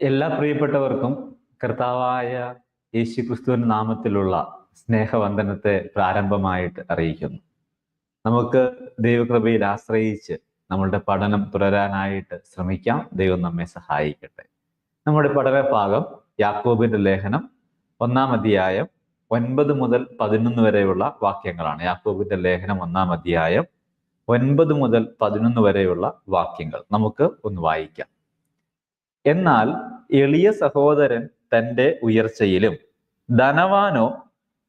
എല്ലാ പ്രിയപ്പെട്ടവർക്കും കർത്താവായ യേശു ക്രിസ്തുവിന്റെ നാമത്തിലുള്ള സ്നേഹവന്ദനത്തെ പ്രാരംഭമായിട്ട് അറിയിക്കുന്നു. നമുക്ക് ദൈവകൃപയിൽ ആശ്രയിച്ച് നമ്മളുടെ പഠനം തുടരാനായിട്ട് ശ്രമിക്കാം. ദൈവം നമ്മെ സഹായിക്കട്ടെ. നമ്മുടെ പഠനഭാഗം യാക്കോബിന്റെ ലേഖനം ഒന്നാം അധ്യായം ഒൻപത് മുതൽ പതിനൊന്ന് വരെയുള്ള വാക്യങ്ങളാണ്. യാക്കോബിന്റെ ലേഖനം ഒന്നാം അധ്യായം ഒൻപത് മുതൽ പതിനൊന്ന് വരെയുള്ള വാക്യങ്ങൾ. നമുക്ക് ഒന്ന് വായിക്കാം. എന്നാൽ എളിയ സഹോദരൻ തന്റെ ഉയർച്ചയിലും ധനവാനോ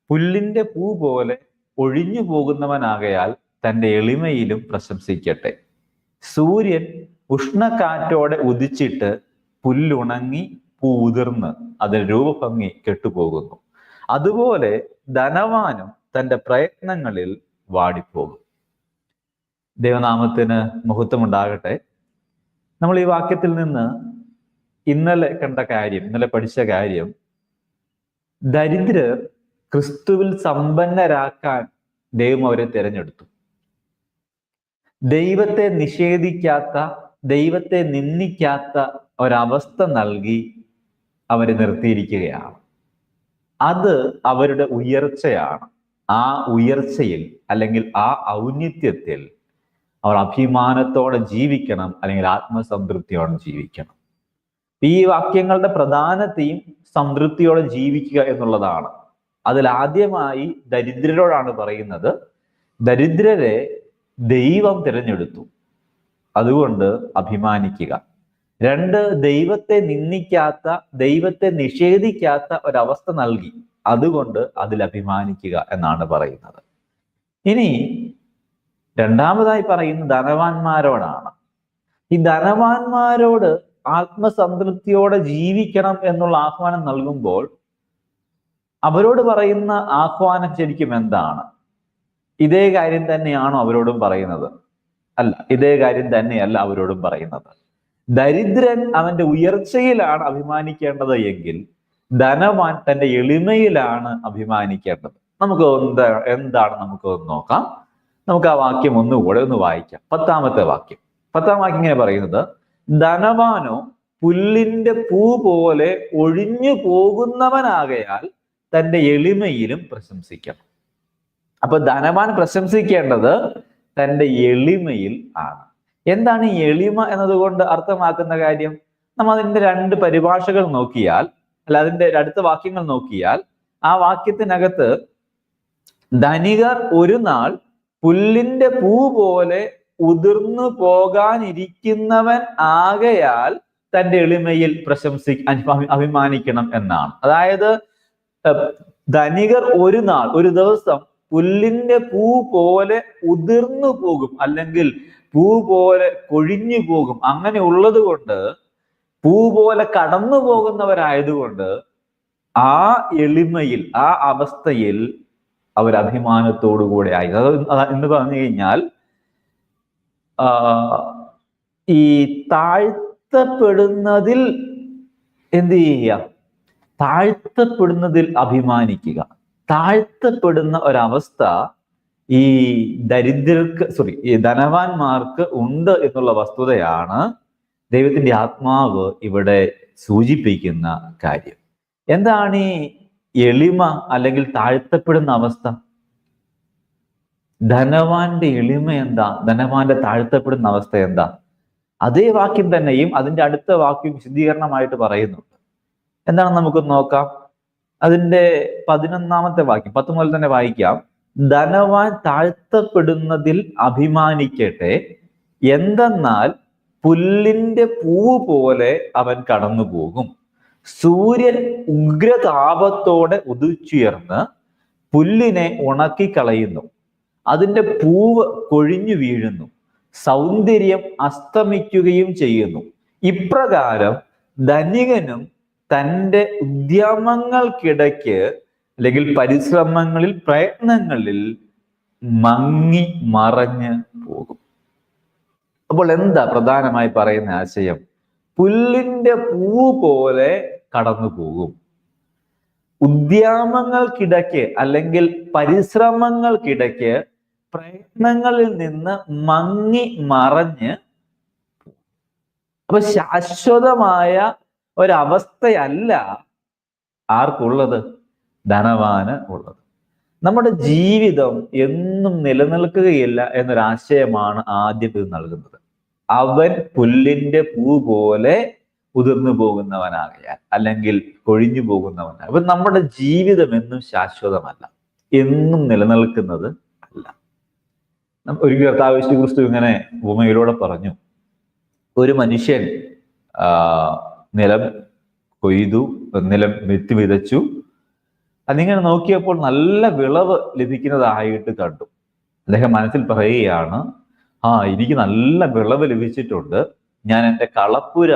പുല്ലിന്റെ പൂ പോലെ ഒഴിഞ്ഞു പോകുന്നവനാകയാൽ തന്റെ എളിമയിലും പ്രശംസിക്കട്ടെ. സൂര്യൻ ഉഷ്ണക്കാറ്റോടെ ഉദിച്ചിട്ട് പുല്ലുണങ്ങി പൂ ഉതിർന്ന് അതിൽ രൂപഭംഗി കെട്ടുപോകുന്നു. അതുപോലെ ധനവാനും തന്റെ പ്രയത്നങ്ങളിൽ വാടിപ്പോകും. ദൈവനാമത്തിന് മഹത്വമുണ്ടാകട്ടെ. നമ്മൾ ഈ വാക്യത്തിൽ നിന്ന് ഇന്നലെ കണ്ട കാര്യം ഇന്നലെ പഠിച്ച കാര്യം ദരിദ്രർ ക്രിസ്തുവിൽ സമ്പന്നരാക്കാൻ ദൈവം അവരെ തിരഞ്ഞെടുത്തു. ദൈവത്തെ നിഷേധിക്കാത്ത ദൈവത്തെ നിന്ദിക്കാത്ത ഒരവസ്ഥ നൽകി അവരെ നിർത്തിയിരിക്കുകയാണ്. അത് അവരുടെ ഉയർച്ചയാണ്. ആ ഉയർച്ചയിൽ അല്ലെങ്കിൽ ആ ഔന്നിത്യത്തിൽ അവർ അഭിമാനത്തോടെ ജീവിക്കണം അല്ലെങ്കിൽ ആത്മസംതൃപ്തിയോടെ ജീവിക്കണം. ഈ വാക്യങ്ങളുടെ പ്രധാന തീം സംതൃപ്തിയോടെ ജീവിക്കുക എന്നുള്ളതാണ്. അതിൽ ആദ്യമായി ദരിദ്രരോടാണ് പറയുന്നത്. ദരിദ്രരെ ദൈവം തിരഞ്ഞെടുത്തു. അതുകൊണ്ട് അഭിമാനിക്കുക. രണ്ട് ദൈവത്തെ നിന്ദിക്കാത്ത ദൈവത്തെ നിഷേധിക്കാത്ത ഒരവസ്ഥ നൽകി. അതുകൊണ്ട് അതിൽ അഭിമാനിക്കുക എന്നാണ് പറയുന്നത്. ഇനി രണ്ടാമതായി പറയുന്ന ധനവാന്മാരോടാണ്. ഈ ധനവാന്മാരോട് ആത്മസംതൃപ്തിയോടെ ജീവിക്കണം എന്നുള്ള ആഹ്വാനം നൽകുമ്പോൾ അവരോട് പറയുന്ന ആഹ്വാനം ശരിക്കും എന്താണ്? ഇതേ കാര്യം തന്നെയാണോ അവരോടും പറയുന്നത്? അല്ല ഇതേ കാര്യം തന്നെയല്ല അവരോടും പറയുന്നത്. ദരിദ്രൻ അവന്റെ ഉയർച്ചയിലാണ് അഭിമാനിക്കേണ്ടത് എങ്കിൽ ധനവാൻ തന്റെ എളിമയിലാണ് അഭിമാനിക്കേണ്ടത്. നമുക്ക് എന്താ എന്താണ് നമുക്ക് ഒന്ന് നോക്കാം. നമുക്ക് ആ വാക്യം ഒന്നുകൂടെ ഒന്ന് വായിക്കാം. പത്താമത്തെ വാക്യം. പത്താം വാക്യം ഇങ്ങനെ പറയുന്നത് ധനവാനോ പുല്ലിന്റെ പൂ പോലെ ഒഴിഞ്ഞു പോകുന്നവനാകയാൽ തന്റെ എളിമയിലും പ്രശംസിക്കണം. അപ്പൊ ധനവാൻ പ്രശംസിക്കേണ്ടത് തന്റെ എളിമയിൽ ആണ്. എന്താണ് ഈ എളിമ എന്നതുകൊണ്ട് അർത്ഥമാക്കുന്ന കാര്യം? നമ്മൾ അതിന്റെ രണ്ട് പരിഭാഷകൾ നോക്കിയാൽ അല്ല അതിന്റെ അടുത്ത വാക്യങ്ങൾ നോക്കിയാൽ ആ വാക്യത്തിനകത്ത് ധനികർ ഒരു നാൾ പുല്ലിന്റെ പൂ പോലെ ഉതിർന്നു പോകാനിരിക്കുന്നവൻ ആകയാൽ തന്റെ എളിമയിൽ പ്രശംസി അഭിമാനിക്കണം എന്നാണ്. അതായത് ധനികർ ഒരു നാൾ ഒരു ദിവസം പുല്ലിന്റെ പൂ പോലെ ഉതിർന്നു പോകും. അല്ലെങ്കിൽ പൂ പോലെ കൊഴിഞ്ഞു പോകും. അങ്ങനെ ഉള്ളത് കൊണ്ട് പൂ പോലെ കടന്നു പോകുന്നവരായതുകൊണ്ട് ആ എളിമയിൽ ആ അവസ്ഥയിൽ അവർ അഭിമാനത്തോടു കൂടെ ആയി അത് എന്ന് പറഞ്ഞു കഴിഞ്ഞാൽ ഈ താഴ്ത്തപ്പെടുന്നതിൽ എന്ത് ചെയ്യുക? താഴ്ത്തപ്പെടുന്നതിൽ അഭിമാനിക്കുക. താഴ്ത്തപ്പെടുന്ന ഒരവസ്ഥ ഈ ദരിദ്രർക്ക് സോറി ഈ ധനവാന്മാർക്ക് ഉണ്ട് എന്നുള്ള വസ്തുതയാണ് ദൈവത്തിന്റെ ആത്മാവ് ഇവിടെ സൂചിപ്പിക്കുന്ന കാര്യം. എന്താണ് ഈ എളിമ അല്ലെങ്കിൽ താഴ്ത്തപ്പെടുന്ന അവസ്ഥ? ധനവാന്റെ എളിമ എന്താ? ധനവാന്റെ താഴ്ത്തപ്പെടുന്ന അവസ്ഥ എന്താ? അതേ വാക്യം തന്നെയും അതിന്റെ അടുത്ത വാക്യം വിശദീകരണമായിട്ട് പറയുന്നുണ്ട് എന്താണ് നമുക്ക് നോക്കാം? അതിന്റെ പതിനൊന്നാമത്തെ വാക്യം പത്ത് മുതൽ തന്നെ വായിക്കാം. ധനവാൻ താഴ്ത്തപ്പെടുന്നതിൽ അഭിമാനിക്കട്ടെ എന്തെന്നാൽ പുല്ലിന്റെ പൂവ് പോലെ അവൻ കടന്നു പോകും സൂര്യൻ ഉഗ്രതാപത്തോടെ ഉദിച്ചുയർന്ന് പുല്ലിനെ ഉണക്കിക്കളയുന്നു. അതിന്റെ പൂവ് കൊഴിഞ്ഞു വീഴുന്നു. സൗന്ദര്യം അസ്തമിക്കുകയും ചെയ്യുന്നു. ഇപ്രകാരം ധനികനും തന്റെ ഉദ്യമങ്ങൾക്കിടയ്ക്ക് അല്ലെങ്കിൽ പരിശ്രമങ്ങളിൽ പ്രയത്നങ്ങളിൽ മങ്ങി മറഞ്ഞ് പോകും. അപ്പോൾ എന്താ പ്രധാനമായി പറയുന്ന ആശയം? പുല്ലിന്റെ പൂ പോലെ കടന്നു പോകും ഉദ്യമങ്ങൾക്കിടയ്ക്ക് അല്ലെങ്കിൽ പരിശ്രമങ്ങൾക്കിടയ്ക്ക് പ്രയത്നങ്ങളിൽ നിന്ന് മങ്ങി മറഞ്ഞ് അപ്പൊ ശാശ്വതമായ ഒരവസ്ഥയല്ല ആർക്കുള്ളത്? ധനവാന് ഉള്ളത്. നമ്മുടെ ജീവിതം എന്നും നിലനിൽക്കുകയില്ല എന്നൊരാശയമാണ് ആദ്യം ഇത് നൽകുന്നത്. അവൻ പുല്ലിന്റെ പൂ പോലെ ഉതിർന്നു പോകുന്നവനാകയാൽ അല്ലെങ്കിൽ കൊഴിഞ്ഞു പോകുന്നവനാ അപ്പൊ നമ്മുടെ ജീവിതം എന്നും ശാശ്വതമല്ല. എന്നും നിലനിൽക്കുന്നത് അല്ല. ഒരു കർത്താവ് ക്രിസ്തു ഇങ്ങനെ ഭൂമിയിലൂടെ പറഞ്ഞു. ഒരു മനുഷ്യൻ നിലം കൊയ്തു നിലം വിത്ത് വിതച്ചു. അതിങ്ങനെ നോക്കിയപ്പോൾ നല്ല വിളവ് ലഭിക്കുന്നതായിട്ട് കണ്ടു. അദ്ദേഹം മനസ്സിൽ പറയുകയാണ് ആ എനിക്ക് നല്ല വിളവ് ലഭിച്ചിട്ടുണ്ട്. ഞാൻ എന്റെ കളപ്പുര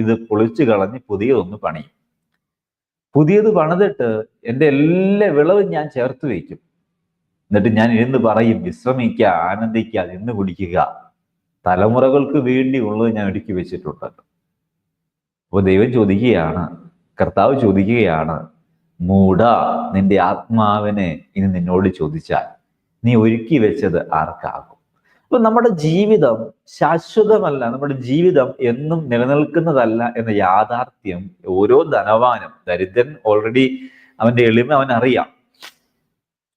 ഇത് പൊളിച്ചു കളഞ്ഞ് പുതിയതൊന്ന് പണിയും. പുതിയത് പണിതിട്ട് എന്റെ എല്ലാ വിളവും ഞാൻ ചേർത്ത് വയ്ക്കും. എന്നിട്ട് ഞാൻ ഇരുന്ന് പറയും വിശ്രമിക്കുക ആനന്ദിക്കുക നിന്ന് കുടിക്കുക. തലമുറകൾക്ക് വേണ്ടി ഉള്ളത് ഞാൻ ഒരുക്കി വെച്ചിട്ടുണ്ട്. അപ്പോൾ ദൈവം ചോദിക്കുകയാണ് കർത്താവ് ചോദിക്കുകയാണ് മൂട നിന്റെ ആത്മാവിനെ ഇനി നിന്നോട് ചോദിച്ചാൽ നീ ഒരുക്കി വെച്ചത് ആർക്കാകും? അപ്പൊ നമ്മുടെ ജീവിതം ശാശ്വതമല്ല. നമ്മുടെ ജീവിതം എന്നും നിലനിൽക്കുന്നതല്ല എന്ന യാഥാർത്ഥ്യം ഓരോ ധനവാനും ദരിദ്രൻ ഓൾറെഡി അവന്റെ എളിമ അവൻ അറിയാം.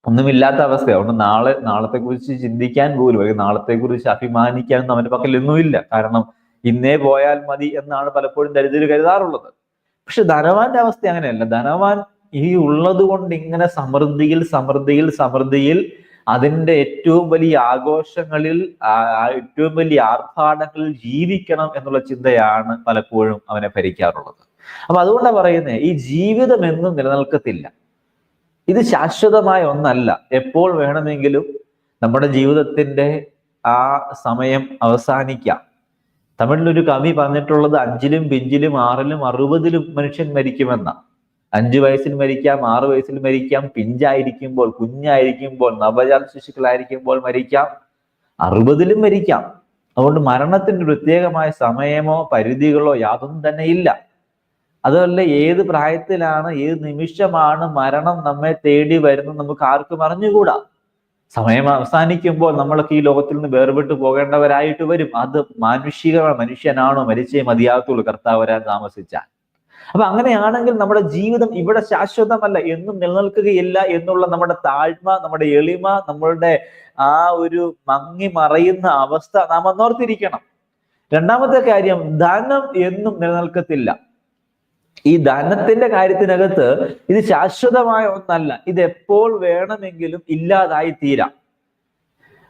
ഒന്നുമില്ലാത്ത അവസ്ഥ അതുകൊണ്ട് നാളെ നാളത്തെ കുറിച്ച് ചിന്തിക്കാൻ പോലും അല്ലെങ്കിൽ നാളത്തെ കുറിച്ച് അഭിമാനിക്കാനൊന്നും അവന്റെ പക്കലൊന്നുമില്ല. കാരണം ഇന്നേ പോയാൽ മതി എന്നാണ് പലപ്പോഴും ദരിദ്രർ കരുതാറുള്ളത്. പക്ഷെ ധനവാന്റെ അവസ്ഥ അങ്ങനെയല്ല. ധനവാൻ ഈ ഉള്ളത് കൊണ്ട് ഇങ്ങനെ സമൃദ്ധിയിൽ സമൃദ്ധിയിൽ സമൃദ്ധിയിൽ അതിന്റെ ഏറ്റവും വലിയ ആഘോഷങ്ങളിൽ ഏറ്റവും വലിയ ആർഭാടങ്ങളിൽ ജീവിക്കണം എന്നുള്ള ചിന്തയാണ് പലപ്പോഴും അവനെ ഭരിക്കാറുള്ളത്. അപ്പൊ അതുകൊണ്ടാണ് പറയുന്നത് ഈ ജീവിതം എന്നും നിലനിൽക്കത്തില്ല. ഇത് ശാശ്വതമായ ഒന്നല്ല. എപ്പോൾ വേണമെങ്കിലും നമ്മുടെ ജീവിതത്തിന്റെ ആ സമയം അവസാനിക്കാം. തമിഴിലൊരു കവി പറഞ്ഞിട്ടുള്ളത് അഞ്ചിലും പിഞ്ചിലും ആറിലും അറുപതിലും മനുഷ്യൻ മരിക്കുമെന്ന. അഞ്ചു വയസ്സിൽ മരിക്കാം ആറ് വയസ്സിൽ മരിക്കാം പിഞ്ചായിരിക്കുമ്പോൾ കുഞ്ഞായിരിക്കുമ്പോൾ നവജാത ശിശുക്കളായിരിക്കുമ്പോൾ മരിക്കാം അറുപതിലും മരിക്കാം. അതുകൊണ്ട് മരണത്തിന്റെ പ്രത്യേകമായ സമയമോ പരിധികളോ യാതൊന്നും തന്നെ ഇല്ല. അതുമല്ല ഏത് പ്രായത്തിലാണ് ഏത് നിമിഷമാണ് മരണം നമ്മെ തേടി വരുന്നത് നമുക്ക് ആർക്കും അറിഞ്ഞുകൂടാ. സമയം അവസാനിക്കുമ്പോൾ നമ്മളൊക്കെ ഈ ലോകത്തിൽ നിന്ന് വേർപെട്ട് പോകേണ്ടവരായിട്ട് വരും. അത് മാനുഷികമാണ് മനുഷ്യനാണോ മരിച്ചേ മതിയാകത്തുള്ളൂ. കർത്താവ് വരാൻ താമസിച്ചാൽ. അപ്പൊ അങ്ങനെയാണെങ്കിൽ നമ്മുടെ ജീവിതം ഇവിടെ ശാശ്വതമല്ല എന്നും നിലനിൽക്കുകയില്ല എന്നുള്ള നമ്മുടെ താഴ്മ നമ്മുടെ എളിമ നമ്മളുടെ ആ ഒരു മങ്ങി മറയുന്ന അവസ്ഥ നാം ഒന്നോർത്തിരിക്കണം രണ്ടാമത്തെ കാര്യം ധനം എന്നും നിലനിൽക്കത്തില്ല. ഈ ധനത്തിന്റെ കാര്യത്തിനകത്ത് ഇത് ശാശ്വതമായ ഒന്നല്ല. ഇത് എപ്പോൾ വേണമെങ്കിലും ഇല്ലാതായി തീരാം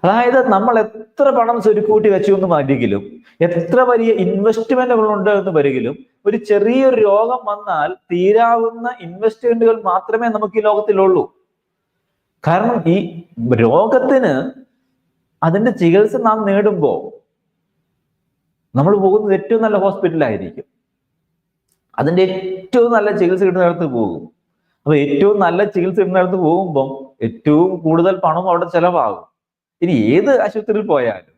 അതായത് നമ്മൾ എത്ര പണം സ്വരുക്കൂട്ടി വെച്ചു എന്ന് വരികിലും എത്ര വലിയ ഇൻവെസ്റ്റ്മെന്റുകൾ ഉണ്ട് എന്ന് വരികിലും ഒരു ചെറിയൊരു രോഗം വന്നാൽ തീരാവുന്ന ഇൻവെസ്റ്റ്മെന്റുകൾ മാത്രമേ നമുക്ക് ഈ ലോകത്തിലുള്ളൂ. കാരണം ഈ രോഗത്തിന് അതിന്റെ ചികിത്സ നാം നേടുമ്പോൾ നമ്മൾ പോകുന്നത് ഏറ്റവും നല്ല ഹോസ്പിറ്റലായിരിക്കും അതിന്റെ ഏറ്റവും നല്ല ചികിത്സ കിട്ടുന്നിടത്ത് പോകും. അപ്പൊ ഏറ്റവും നല്ല ചികിത്സ കിട്ടുന്നിടത്ത് പോകുമ്പം ഏറ്റവും കൂടുതൽ പണം അവിടെ ചെലവാകും. ഇനി ഏത് ആശുപത്രിയിൽ പോയാലും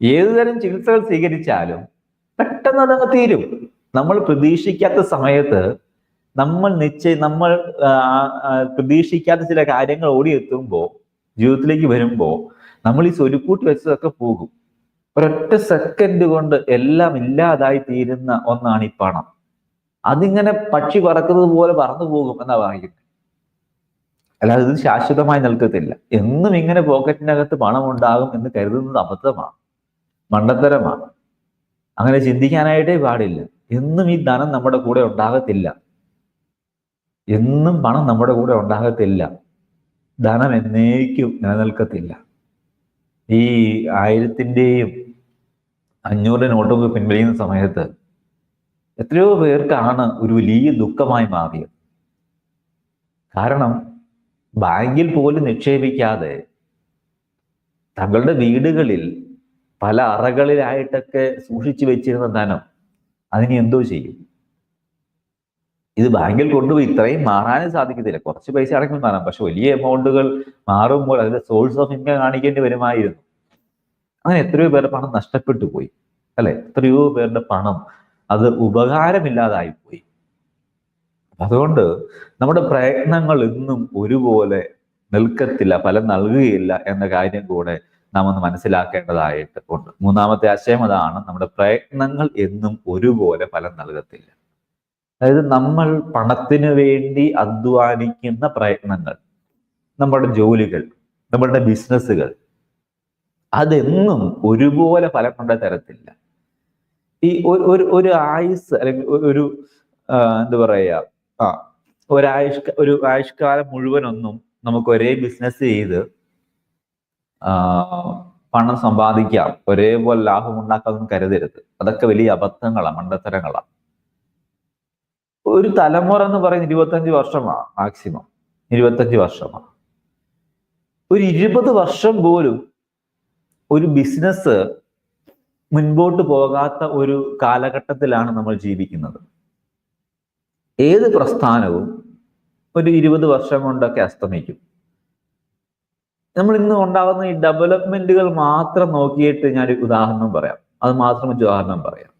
ഏത് തരം ചികിത്സകൾ സ്വീകരിച്ചാലും പെട്ടെന്ന് അതങ്ങ് തീരും. നമ്മൾ പ്രതീക്ഷിക്കാത്ത സമയത്ത് നമ്മൾ നിശ്ചയ നമ്മൾ പ്രതീക്ഷിക്കാത്ത ചില കാര്യങ്ങൾ ഓടിയെത്തുമ്പോൾ ജീവിതത്തിലേക്ക് വരുമ്പോൾ നമ്മൾ ഈ സ്വരുക്കൂട്ടി വെച്ചതൊക്കെ പോകും. ഒരൊറ്റ സെക്കൻഡ് കൊണ്ട് എല്ലാം ഇല്ലാതായി തീരുന്ന ഒന്നാണ് ഈ പണം. അതിങ്ങനെ പക്ഷി പറക്കുന്നത് പോലെ പറന്നു പോകും എന്നാ പറയുന്നത്. അല്ലാതെ ഇത് ശാശ്വതമായി നിൽക്കത്തില്ല. എന്നും ഇങ്ങനെ പോക്കറ്റിനകത്ത് പണം ഉണ്ടാകും എന്ന് കരുതുന്നത് അബദ്ധമാണ്. മണ്ടത്തരമാണ്. അങ്ങനെ ചിന്തിക്കാനായിട്ടേ പാടില്ല. എന്നും ഈ ധനം നമ്മുടെ കൂടെ ഉണ്ടാകത്തില്ല. എന്നും പണം നമ്മുടെ കൂടെ ഉണ്ടാകത്തില്ല. ധനം എന്നേക്കും നിലനിൽക്കത്തില്ല. ഈ ആയിരത്തിന്റെയും അഞ്ഞൂറിന്റെ നോട്ടൊക്കെ പിൻവലിയുന്ന സമയത്ത് എത്രയോ പേർക്കാണ് ഒരു വലിയ ദുഃഖമായി മാറിയത്. കാരണം ബാങ്കിൽ പോലും നിക്ഷേപിക്കാതെ തങ്ങളുടെ വീടുകളിൽ പല അറകളിലായിട്ടൊക്കെ സൂക്ഷിച്ചു വെച്ചിരുന്ന ധനം അതിന് എന്തോ ചെയ്യും? ഇത് ബാങ്കിൽ കൊണ്ടുപോയി ഇത്രയും മാറാനും സാധിക്കത്തില്ല. കുറച്ച് പൈസ അടക്കം മാറാം പക്ഷെ വലിയ എമൗണ്ടുകൾ മാറുമ്പോൾ അതിന്റെ സോഴ്സ് ഓഫ് ഇൻകം കാണിക്കേണ്ടി വരുമായിരുന്നു. അങ്ങനെ എത്രയോ പേരുടെ പണം നഷ്ടപ്പെട്ടു പോയി. അല്ലെ? എത്രയോ പേരുടെ പണം അത് ഉപകാരമില്ലാതായി പോയി. അതുകൊണ്ട് നമ്മുടെ പ്രയത്നങ്ങൾ ഇന്നും ഒരുപോലെ നിൽക്കത്തില്ല ഫലം നൽകുകയില്ല എന്ന കാര്യം കൂടെ നാം ഒന്ന് മനസ്സിലാക്കേണ്ടതായിട്ട് ഉണ്ട്. മൂന്നാമത്തെ ആശയം അതാണ് നമ്മുടെ പ്രയത്നങ്ങൾ എന്നും ഒരുപോലെ ഫലം നൽകത്തില്ല. അതായത് നമ്മൾ പണത്തിന് വേണ്ടി അധ്വാനിക്കുന്ന പ്രയത്നങ്ങൾ നമ്മുടെ ജോലികൾ നമ്മുടെ ബിസിനസ്സുകൾ അതെന്നും ഒരുപോലെ ഫലം കൊണ്ട തരത്തില്ല. ഈ ഒരു ഒരു ആയുസ് അല്ലെങ്കിൽ ഒരു- എന്താ പറയാ ആ. ഒരാഴ്ച ഒരു ആയുഷ്കാലം മുഴുവനൊന്നും നമുക്ക് ഒരേ ബിസിനസ് ചെയ്ത് പണം സമ്പാദിക്കാം ഒരേപോലെ ലാഭം ഉണ്ടാക്കാമെന്ന് കരുതരുത്. അതൊക്കെ വലിയ അബദ്ധങ്ങളാണ് മണ്ടത്തരങ്ങളാണ് ഒരു തലമുറ എന്ന് പറയുന്നത് ഇരുപത്തഞ്ച് വർഷമാണ് മാക്സിമം ഇരുപത്തഞ്ച് വർഷമാണ് ഒരു ഇരുപത് വർഷം പോലും ഒരു ബിസിനസ് മുൻപോട്ട് പോകാത്ത ഒരു കാലഘട്ടത്തിലാണ് നമ്മൾ ജീവിക്കുന്നത്. ഏത് പ്രസ്ഥാനവും ഒരു ഇരുപത് വർഷം കൊണ്ടൊക്കെ അസ്തമിക്കും. നമ്മൾ ഇന്ന് ഉണ്ടാകുന്ന ഈ ഡെവലപ്മെന്റുകൾ മാത്രം നോക്കിയിട്ട് ഞാൻ ഉദാഹരണം പറയാം. അത് മാത്രം ഒരു ഉദാഹരണം പറയാം.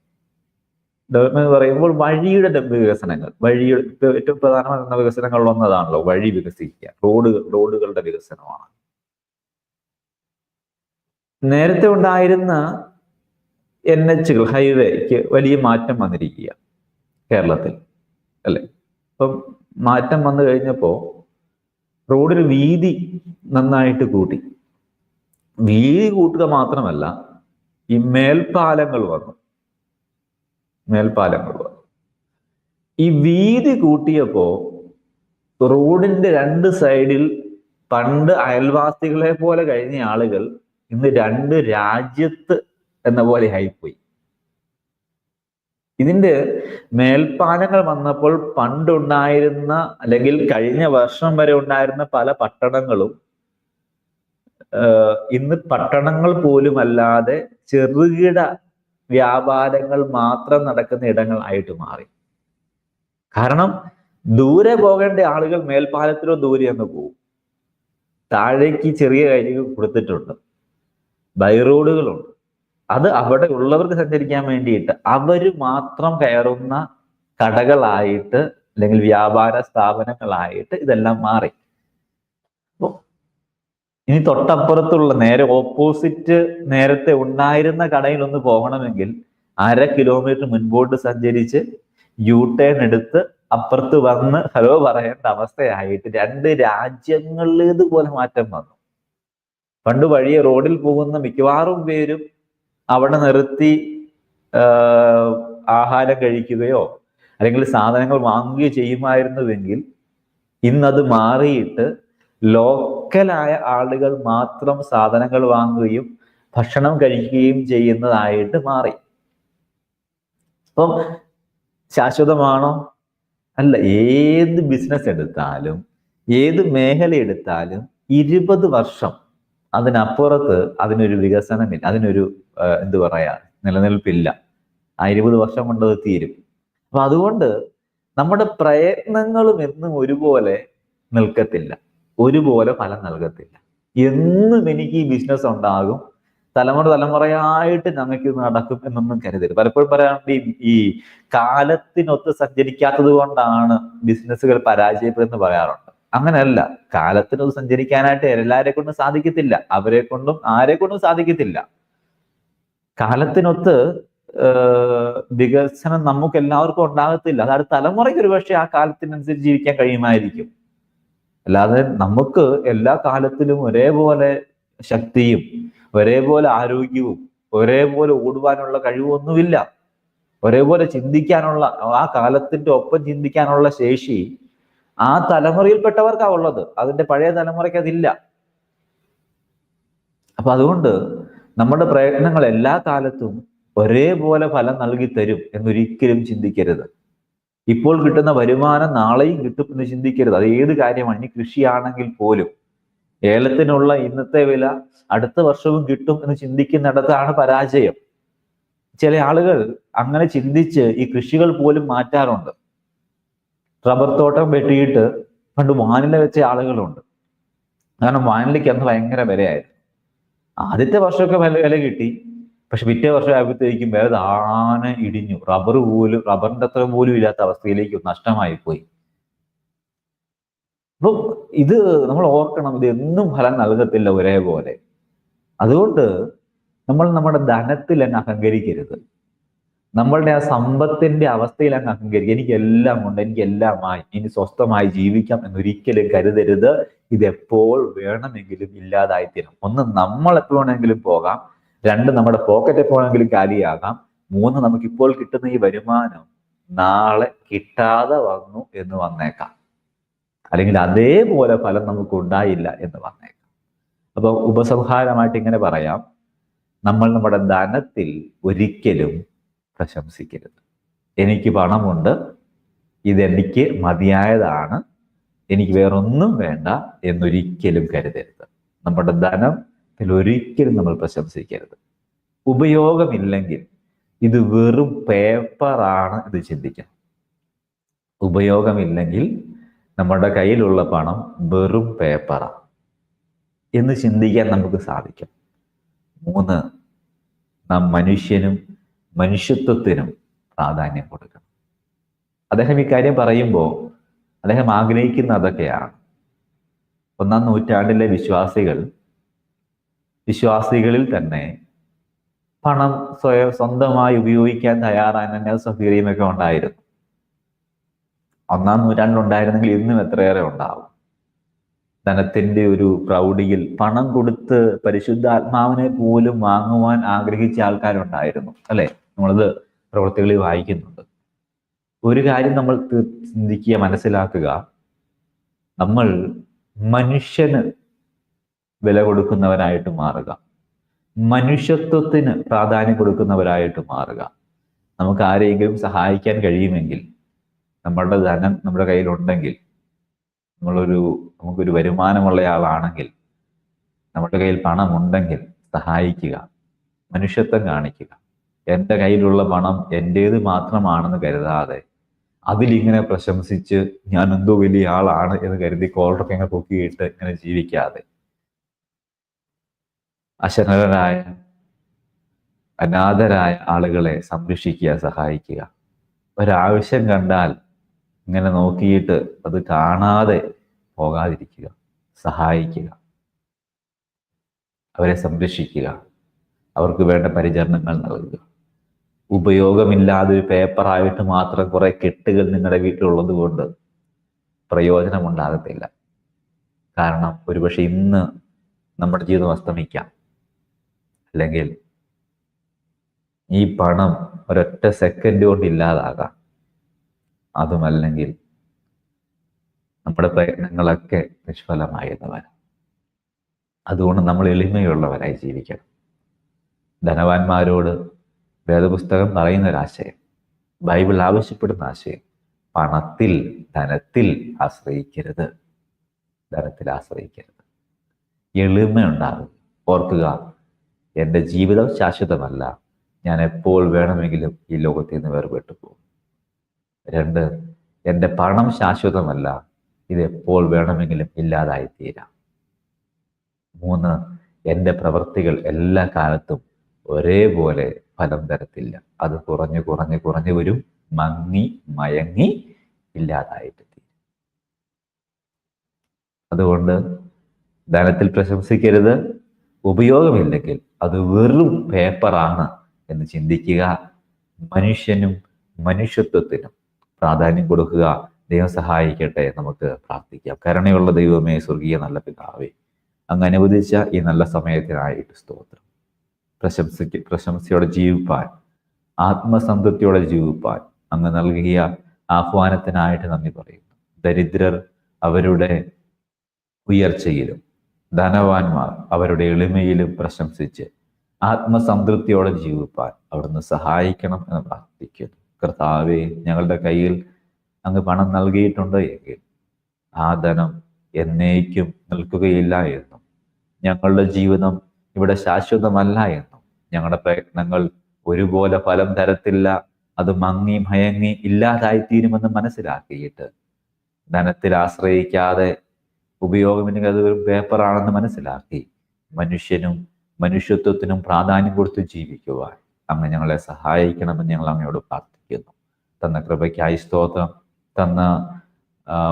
ഡെവലപ്മെന്റ് പറയുമ്പോൾ വഴിയുടെ വികസനങ്ങൾ. വഴിയുടെ ഏറ്റവും പ്രധാനമായിരുന്ന വികസനങ്ങളിൽ ഒന്നതാണല്ലോ വഴി വികസിക്കുക. റോഡുകൾ റോഡുകളുടെ വികസനമാണ്. നേരത്തെ ഉണ്ടായിരുന്ന എൻ എച്ചുകൾ ഹൈവേക്ക് വലിയ മാറ്റം വന്നിരിക്കുക കേരളത്തിൽ. അല്ലെ? ഇപ്പം മാറ്റം വന്നു കഴിഞ്ഞപ്പോൾ റോഡിന് വീതി നന്നായിട്ട് കൂട്ടി. വീതി കൂട്ടുക മാത്രമല്ല ഈ മേൽപ്പാലങ്ങൾ വന്നു. മേൽപ്പാലങ്ങൾ വന്നു. ഈ വീതി കൂട്ടിയപ്പോ റോഡിന്റെ രണ്ട് സൈഡിൽ പണ്ട് അയൽവാസികളെ പോലെ കഴിഞ്ഞ ആളുകൾ ഇന്ന് രണ്ട് രാജ്യത്ത് എന്ന പോലെ ആയിപ്പോയി. ഇതിന്റെ മേൽപ്പാലങ്ങൾ വന്നപ്പോൾ പണ്ടുണ്ടായിരുന്ന അല്ലെങ്കിൽ കഴിഞ്ഞ വർഷം വരെ ഉണ്ടായിരുന്ന പല പട്ടണങ്ങളും ഇന്ന് പട്ടണങ്ങൾ പോലുമല്ലാതെ ചെറുകിട വ്യാപാരങ്ങൾ മാത്രം നടക്കുന്ന ഇടങ്ങളായിട്ട് മാറി. കാരണം ദൂരെ പോകേണ്ട ആളുകൾ മേൽപ്പാലത്തിലോ ദൂരെ അങ്ങ് പോകും താഴേക്ക് ചെറിയ കാര്യങ്ങൾ കൊടുത്തിട്ടുണ്ട്. ബൈ റോഡുകളുണ്ട്. അത് അവിടെ ഉള്ളവർക്ക് സഞ്ചരിക്കാൻ വേണ്ടിയിട്ട് അവർ മാത്രം കയറുന്ന കടകളായിട്ട് അല്ലെങ്കിൽ വ്യാപാര സ്ഥാപനങ്ങളായിട്ട് ഇതെല്ലാം മാറി. ഇനി തൊട്ടപ്പുറത്തുള്ള നേരെ ഓപ്പോസിറ്റ് നേരത്തെ ഉണ്ടായിരുന്ന കടയിൽ ഒന്ന് പോകണമെങ്കിൽ അര കിലോമീറ്റർ മുൻപോട്ട് സഞ്ചരിച്ച് യു ടേൺ എടുത്ത് അപ്പുറത്ത് വന്ന് ഹലോ പറയേണ്ട അവസ്ഥയായിട്ട് രണ്ട് രാജ്യങ്ങളിലേതുപോലെ മാറ്റം വന്നു. പണ്ട് വഴിയെ റോഡിൽ പോകുന്ന മിക്കവാറും പേരും അവിടെ നിർത്തി ആഹാരം കഴിക്കുകയോ അല്ലെങ്കിൽ സാധനങ്ങൾ വാങ്ങുകയോ ചെയ്യുമായിരുന്നുവെങ്കിൽ ഇന്നത് മാറിയിട്ട് ലോക്കലായ ആളുകൾ മാത്രം സാധനങ്ങൾ വാങ്ങുകയും ഭക്ഷണം കഴിക്കുകയും ചെയ്യുന്നതായിട്ട് മാറി. അപ്പം ശാശ്വതമാണോ? അല്ല ഏത് ബിസിനസ് എടുത്താലും ഏത് മേഖല എടുത്താലും ഇരുപത് വർഷം അതിനപ്പുറത്ത് അതിനൊരു വികസനമില്ല അതിനൊരു എന്ത് പറയാ നിലനിൽപ്പില്ല. ആ ഇരുപത് വർഷം കൊണ്ട് അത് തീരും. അപ്പൊ അതുകൊണ്ട് നമ്മുടെ പ്രയത്നങ്ങളും എന്നും ഒരുപോലെ നിൽക്കത്തില്ല. ഒരുപോലെ ഫലം നൽകത്തില്ല. എന്നും എനിക്ക് ഈ ബിസിനസ് ഉണ്ടാകും. തലമുറ തലമുറയായിട്ട് ഞങ്ങൾക്ക് നടക്കും എന്നൊന്നും കരുതരുത്. പലപ്പോഴും പറയാറുണ്ട് ഈ- ഈ കാലത്തിനൊത്ത് സഞ്ചരിക്കാത്തത് കൊണ്ടാണ് ബിസിനസ്സുകൾ പരാജയപ്പെടുന്നത് പറയാറുണ്ട്. അങ്ങനെയല്ല കാലത്തിനൊത്ത് സഞ്ചരിക്കാനായിട്ട് എല്ലാരെ കൊണ്ടും സാധിക്കത്തില്ല. അവരെ കൊണ്ടും ആരെ കൊണ്ടും സാധിക്കത്തില്ല. കാലത്തിനൊത്ത് വികസനം നമുക്ക് എല്ലാവർക്കും ഉണ്ടാകത്തില്ല അതായത് തലമുറയ്ക്ക് ഒരു പക്ഷേ ആ കാലത്തിനനുസരിച്ച് ജീവിക്കാൻ കഴിയുമായിരിക്കും. അല്ലാതെ നമുക്ക് എല്ലാ കാലത്തിലും ഒരേപോലെ ശക്തിയും ഒരേപോലെ ആരോഗ്യവും ഒരേപോലെ ഓടുവാനുള്ള കഴിവൊന്നുമില്ല. ഒരേപോലെ ചിന്തിക്കാനുള്ള ആ കാലത്തിന്റെ ഒപ്പം ചിന്തിക്കാനുള്ള ശേഷി ആ തലമുറയിൽപ്പെട്ടവർക്കാ ഉള്ളത്. അതിന്റെ പഴയ തലമുറയ്ക്ക് അതില്ല അപ്പൊ അതുകൊണ്ട് നമ്മുടെ പ്രയത്നങ്ങൾ എല്ലാ കാലത്തും ഒരേപോലെ ഫലം നൽകി തരും എന്നൊരിക്കലും ചിന്തിക്കരുത്. ഇപ്പോൾ കിട്ടുന്ന വരുമാനം നാളെയും കിട്ടും എന്ന് ചിന്തിക്കരുത്. അത് ഏത് കാര്യമാണ്? ഇനി കൃഷിയാണെങ്കിൽ പോലും. ഏലത്തിനുള്ള ഇന്നത്തെ വില അടുത്ത വർഷവും കിട്ടും എന്ന് ചിന്തിക്കുന്നിടത്താണ് പരാജയം. ചില ആളുകൾ അങ്ങനെ ചിന്തിച്ച് ഈ കൃഷികൾ പോലും മാറ്റാറുണ്ട്. റബ്ബർ തോട്ടം വെട്ടിയിട്ട് പണ്ട് വാനില വെച്ച ആളുകളുണ്ട്. കാരണം വാനിലയ്ക്ക് അന്ന് ഭയങ്കര വിലയായിരുന്നു. ആദ്യത്തെ വർഷമൊക്കെ വില വില കിട്ടി. പക്ഷെ പിറ്റേ വർഷം ആയപ്പോഴത്തേക്കും വില താനെ ഇടിഞ്ഞു. റബ്ബർ പോലും റബ്ബറിന്റെ അത്ര പോലും ഇല്ലാത്ത അവസ്ഥയിലേക്ക് നഷ്ടമായി പോയി. അപ്പൊ ഇത് നമ്മൾ ഓർക്കണം ഇത് എന്നും ഫലം നൽകത്തില്ല ഒരേപോലെ. അതുകൊണ്ട് നമ്മൾ നമ്മുടെ ധനത്തിൽ തന്നെ അഹങ്കരിക്കരുത്. നമ്മളുടെ ആ സമ്പത്തിന്റെ അവസ്ഥയിലാണ് അങ്ങ് അഹങ്കരിക്കുക എനിക്ക് എല്ലാം ഉണ്ട് എനിക്ക് എല്ലാമായി ഇനി സ്വസ്ഥമായി ജീവിക്കാം എന്നൊരിക്കലും കരുതരുത്. ഇതെപ്പോൾ വേണമെങ്കിലും ഇല്ലാതായിത്തീരും. ഒന്ന് നമ്മൾ എപ്പോൾ വേണമെങ്കിലും പോകാം. രണ്ട് നമ്മുടെ പോക്കറ്റ് എപ്പോൾ വേണമെങ്കിലും കാലിയാകാം. മൂന്ന് നമുക്ക് ഇപ്പോൾ കിട്ടുന്ന ഈ വരുമാനം നാളെ കിട്ടാതെ വന്നു എന്ന് വന്നേക്കാം. അല്ലെങ്കിൽ അതേപോലെ ഫലം നമുക്ക് ഉണ്ടായില്ല എന്ന് വന്നേക്കാം. അപ്പൊ ഉപസംഹാരമായിട്ട് ഇങ്ങനെ പറയാം. നമ്മൾ നമ്മുടെ ധനത്തിൽ ഒരിക്കലും പ്രശംസിക്കരുത്. എനിക്ക് പണമുണ്ട്. ഇതെനിക്ക് മതിയായതാണ്. എനിക്ക് വേറൊന്നും വേണ്ട എന്നൊരിക്കലും കരുതരുത്. നമ്മുടെ ധനത്തിൽ ഒരിക്കലും നമ്മൾ പ്രശംസിക്കരുത്. ഉപയോഗമില്ലെങ്കിൽ ഇത് വെറും പേപ്പറാണ് ഇത് ചിന്തിക്കണം. ഉപയോഗമില്ലെങ്കിൽ നമ്മുടെ കയ്യിലുള്ള പണം വെറും പേപ്പറാണ് എന്ന് ചിന്തിക്കാൻ നമുക്ക് സാധിക്കും. മൂന്ന് നാം മനുഷ്യനും മനുഷ്യത്വത്തിനും പ്രാധാന്യം കൊടുക്കണം. അദ്ദേഹം ഇക്കാര്യം പറയുമ്പോൾ അദ്ദേഹം ആഗ്രഹിക്കുന്ന അതൊക്കെയാണ്. ഒന്നാം നൂറ്റാണ്ടിലെ വിശ്വാസികൾ വിശ്വാസികളിൽ തന്നെ പണം സ്വയം സ്വന്തമായി ഉപയോഗിക്കാൻ തയ്യാറായ സഫീറിയുമൊക്കെ ഉണ്ടായിരുന്നു. ഒന്നാം നൂറ്റാണ്ടിലുണ്ടായിരുന്നെങ്കിൽ ഇന്നും എത്രയേറെ ഉണ്ടാവും. ധനത്തിന്റെ ഒരു പ്രൗഢിയിൽ പണം കൊടുത്ത് പരിശുദ്ധാത്മാവിനെ പോലും വാങ്ങുവാൻ ആഗ്രഹിച്ച ആൾക്കാരുണ്ടായിരുന്നു അല്ലെ? നമ്മളത് പ്രവൃത്തികളിൽ വായിക്കുന്നുണ്ട്. ഒരു കാര്യം നമ്മൾ ചിന്തിക്കുക മനസ്സിലാക്കുക. നമ്മൾ മനുഷ്യന് വില കൊടുക്കുന്നവരായിട്ട് മാറുക. മനുഷ്യത്വത്തിന് പ്രാധാന്യം കൊടുക്കുന്നവരായിട്ട് മാറുക. നമുക്ക് ആരെങ്കിലും സഹായിക്കാൻ കഴിയുമെങ്കിൽ നമ്മളുടെ ധനം നമ്മുടെ കയ്യിലുണ്ടെങ്കിൽ നമ്മളൊരു നമുക്കൊരു വരുമാനമുള്ള ആളാണെങ്കിൽ നമ്മുടെ കയ്യിൽ പണമുണ്ടെങ്കിൽ സഹായിക്കുക മനുഷ്യത്വം കാണിക്കുക. എന്റെ കയ്യിലുള്ള പണം എന്റേത് മാത്രമാണെന്ന് കരുതാതെ അതിലിങ്ങനെ പ്രശംസിച്ച് ഞാൻ എന്തോ വലിയ ആളാണ് എന്ന് കരുതി കോളറൊക്കെ ഇങ്ങനെ പൊക്കിയിട്ട് ഇങ്ങനെ ജീവിക്കാതെ. അശരണരായ അനാഥരായ ആളുകളെ സംരക്ഷിക്കുക സഹായിക്കുക. ഒരാവശ്യം കണ്ടാൽ ഇങ്ങനെ നോക്കിയിട്ട് അത് കാണാതെ പോകാതിരിക്കുക സഹായിക്കുക. അവരെ സംരക്ഷിക്കുക. അവർക്ക് വേണ്ട പരിചരണങ്ങൾ നൽകുക. ഉപയോഗമില്ലാതെ ഒരു പേപ്പറായിട്ട് മാത്രം കുറെ കെട്ടുകൾ നിങ്ങളുടെ വീട്ടിലുള്ളത് കൊണ്ട് പ്രയോജനമുണ്ടാകത്തില്ല. കാരണം ഒരുപക്ഷെ ഇന്ന് നമ്മുടെ ജീവിതം അസ്തമിക്കാം. അല്ലെങ്കിൽ ഈ പണം ഒരൊറ്റ സെക്കൻഡ് കൊണ്ട് ഇല്ലാതാകാം. അതുമല്ലെങ്കിൽ നമ്മുടെ പ്രയത്നങ്ങളൊക്കെ നിഷ്ഫലമായെന്ന് അതുകൊണ്ട് നമ്മൾ എളിമയുള്ളവരായി ജീവിക്കണം. ധനവാന്മാരോട് വേദപുസ്തകം പറയുന്ന ഒരാശയം ബൈബിൾ ആവശ്യപ്പെടുന്ന ആശയം. പണത്തിൽ ധനത്തിൽ ആശ്രയിക്കരുത്. ധനത്തിൽ ആശ്രയിക്കരുത്. എളിമയുണ്ടാകും. ഓർക്കുക എന്റെ ജീവിതം ശാശ്വതമല്ല. ഞാൻ എപ്പോൾ വേണമെങ്കിലും ഈ ലോകത്തിൽ നിന്ന് വേർപെട്ടു പോകും. രണ്ട് എന്റെ പണം ശാശ്വതമല്ല. ഇത് എപ്പോൾ വേണമെങ്കിലും ഇല്ലാതായി തീരാം മൂന്ന് എന്റെ പ്രവൃത്തികൾ എല്ലാ കാലത്തും ഒരേപോലെ ഫലം തരത്തില്ല. അത് കുറഞ്ഞു കുറഞ്ഞു കുറഞ്ഞു വരും. മങ്ങി മയങ്ങി ഇല്ലാതായിട്ട് തീരും. അതുകൊണ്ട് ധനത്തിൽ പ്രശംസിക്കരുത്. ഉപയോഗമില്ലെങ്കിൽ അത് വെറും പേപ്പറാണ് എന്ന് ചിന്തിക്കുക. മനുഷ്യനും മനുഷ്യത്വത്തിനും പ്രാധാന്യം കൊടുക്കുക. ദൈവം സഹായിക്കട്ടെ നമുക്ക് പ്രാർത്ഥിക്കാം. കരുണയുള്ള ദൈവമേ സ്വർഗീയ നല്ല പിതാവേ അങ്ങ് അനുവദിച്ച ഈ നല്ല സമയത്തിനായിട്ട് സ്തോത്രം. പ്രശംസയ്ക്ക് പ്രശംസയോടെ ജീവിപ്പാൻ ആത്മസംതൃപ്തിയോടെ ജീവിപ്പാൻ അങ്ങ് നൽകിയ ആഹ്വാനത്തിനായിട്ട് നന്ദി പറയുന്നു. ദരിദ്രർ അവരുടെ ഉയർച്ചയിലും ധനവാന്മാർ അവരുടെ എളിമയിലും പ്രശംസിച്ച് ആത്മസംതൃപ്തിയോടെ ജീവിപ്പാൻ അവിടുന്ന് സഹായിക്കണം എന്ന് പ്രാർത്ഥിക്കുന്നു. കർത്താവെ ഞങ്ങളുടെ കയ്യിൽ അങ്ങ് പണം നൽകിയിട്ടുണ്ട് എങ്കിൽ ആ ധനം എന്നേക്കും നിൽക്കുകയില്ല എന്നും ഞങ്ങളുടെ ജീവിതം ഇവിടെ ശാശ്വതമല്ല എന്നും ഞങ്ങളുടെ പ്രയത്നങ്ങൾ ഒരുപോലെ ഫലം തരത്തില്ല. അത് മങ്ങി മയങ്ങി ഇല്ലാതായിത്തീരുമെന്ന് മനസ്സിലാക്കിയിട്ട് ധനത്തിൽ ആശ്രയിക്കാതെ ഉപയോഗമില്ലെങ്കിൽ അത് ഒരു പേപ്പറാണെന്ന് മനസ്സിലാക്കി മനുഷ്യനും മനുഷ്യത്വത്തിനും പ്രാധാന്യം കൊടുത്ത് ജീവിക്കുവാൻ അങ്ങ് ഞങ്ങളെ സഹായിക്കണമെന്ന് ഞങ്ങൾ അങ്ങയോട് പ്രാർത്ഥിക്കുന്നു. തന്ന കൃപയ്ക്കായി സ്തോത്രം. തന്ന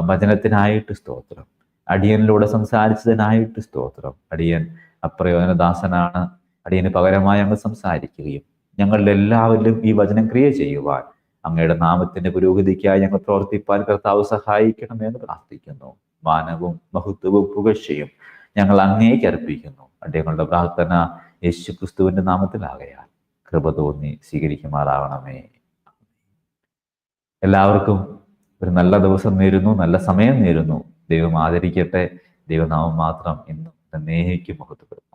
വചനത്തിനായിട്ട് സ്തോത്രം. അടിയനിലൂടെ സംസാരിച്ചതിനായിട്ട് സ്തോത്രം. അടിയൻ അപ്രയോജനദാസനാണ്. അടിയന് പകരമായി അങ്ങ് സംസാരിക്കുകയും ഞങ്ങളുടെ എല്ലാവരിലും ഈ വചനം ക്രിയ ചെയ്യുവാൻ അങ്ങയുടെ നാമത്തിന്റെ പുരോഗതിക്കായി ഞങ്ങൾ പ്രവർത്തിപ്പാൻ കർത്താവ് സഹായിക്കണമെന്ന് പ്രാർത്ഥിക്കുന്നു. മാനവും മഹത്വവും പുകഴ്ചയും ഞങ്ങൾ അങ്ങേക്ക് അർപ്പിക്കുന്നു. അദ്ദേഹങ്ങളുടെ പ്രാർത്ഥന യേശു ക്രിസ്തുവിന്റെ നാമത്തിലാകയാൽ കൃപ തോന്നി സ്വീകരിക്കുമാറാവണമേ. എല്ലാവർക്കും ഒരു നല്ല ദിവസം നേരുന്നു നല്ല സമയം നേരുന്നു. ദൈവം ആദരിക്കട്ടെ. ദൈവനാമം മാത്രം ഇന്നും എന്നേക്കും മഹത്വപ്പെടും